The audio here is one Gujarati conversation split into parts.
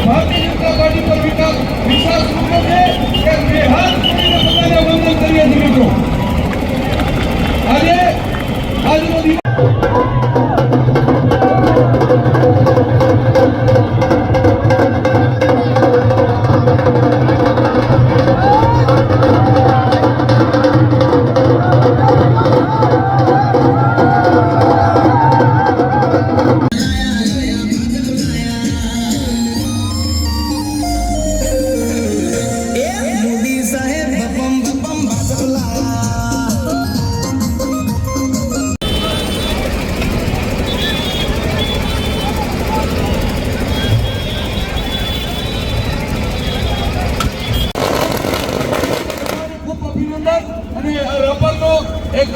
ભારતીય જનતા પાર્ટી પર વિકાસ વિશ્વાસ મૂક્યો છે કે બે હાથ જોડીને બધાને વંદન કરીએ છીએ મિત્રો આજે આજનો દિવસ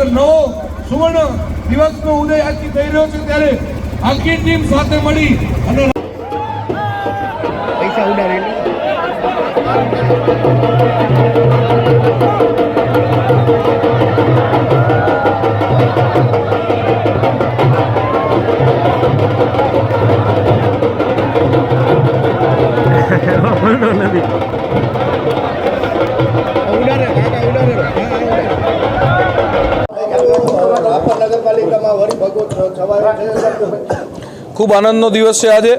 એક નવો સુવર્ણ દિવસનો ઉદય આજથી થઈ રહ્યો છે ત્યારે આખી ટીમ સાથે મળી અને પૈસા ઉડાડેલી ઉડાડે ખૂબ આનંદનો દિવસ છે આજે.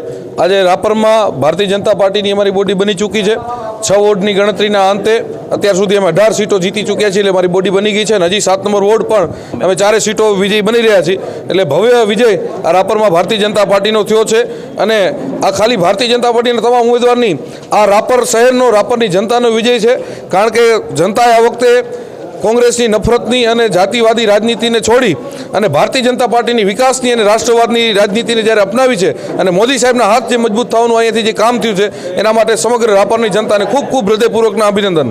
આજે રાપરમાં ભારતીય જનતા પાર્ટીની અમારી બોડી બની ચૂકી છે. છ વોર્ડની ગણતરીના અંતે અત્યાર સુધી અમે અઢાર સીટો જીતી ચૂક્યા છીએ એટલે મારી બોડી બની ગઈ છે અને હજી સાત નંબર વોર્ડ પણ અમે ચારે સીટો વિજય બની રહ્યા છીએ. એટલે ભવ્ય વિજય આ રાપરમાં ભારતીય જનતા પાર્ટીનો થયો છે અને આ ખાલી ભારતીય જનતા પાર્ટીના તમામ ઉમેદવારની આ રાપર શહેરનો રાપરની જનતાનો વિજય છે. કારણ કે જનતાએ આ વખતે કોંગ્રેસની નફરતની અને જાતિવાદી રાજનીતિને છોડી અને ભારતીય જનતા પાર્ટીની વિકાસની અને રાષ્ટ્રવાદની રાજનીતિને જ્યારે અપનાવી છે અને મોદી સાહેબના હાથ જે મજબૂત થવાનું અહીંયાથી જે કામ થયું છે, એના માટે સમગ્ર રાપરની જનતાને ખૂબ ખૂબ હૃદયપૂર્વકના અભિનંદન.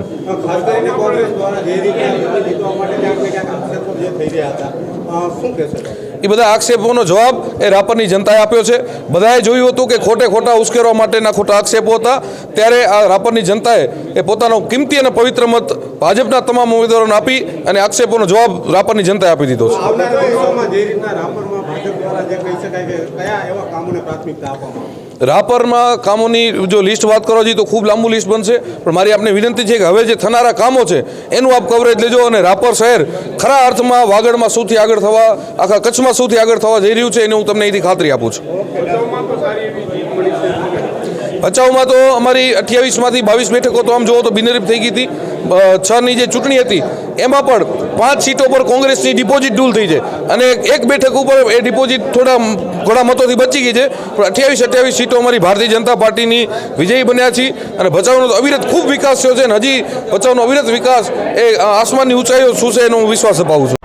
શું કહેશો? એ બધા આક્ષેપોનો જવાબ એ રાપરની જનતાએ આપ્યો છે. બધાએ જોયું હતું કે ખોટે ખોટા ઉશ્કેરવા માટેના ખોટા આક્ષેપો હતા. ત્યારે આ રાપરની જનતાએ એ પોતાનો કિંમતી અને પવિત્ર મત ભાજપના તમામ ઉમેદવારોને આપી અને આક્ષેપોનો જવાબ રાપરની જનતાએ આપી દીધો છે. રાપરમાં કામોને જો લિસ્ટ વાત કરવા જઈએ તો ખૂબ લાંબુ લિસ્ટ બનશે. પણ મારી આપને વિનંતી છે કે હવે જે થનારા કામો છે, એનું આપ કવરેજ લેજો અને રાપર શહેર ખરા અર્થમાં વાગડમાં સૌથી આગળ થવા, આખા કચ્છમાં સૌથી આગળ થવા જઈ રહ્યું છે, એની હું તમને અહીંથી ખાતરી આપું છું. ભચાઉમાં તો અમારી અઠ્યાવીસમાંથી બાવીસ બેઠકો, તો આમ જુઓ તો બિનરીફ થઈ ગઈ હતી. છની જે ચૂંટણી હતી, એમાં પણ પાંચ સીટો પર કોંગ્રેસની ડિપોઝિટ ડૂલ થઈ છે. અને એક બેઠક ઉપર એ ડિપોઝિટ થોડા થોડા મતોથી બચી ગઈ છે. પણ અઠ્યાવીસ અઠ્યાવીસ સીટો અમારી ભારતીય જનતા પાર્ટીની વિજયી બન્યા છે અને ભચાઉનો અવિરત ખૂબ વિકાસ થયો છે. અને હજી ભચાઉનો અવિરત વિકાસ એ આસમાનની ઊંચાઈઓ શું છે એનો હું વિશ્વાસ અપાવું છું.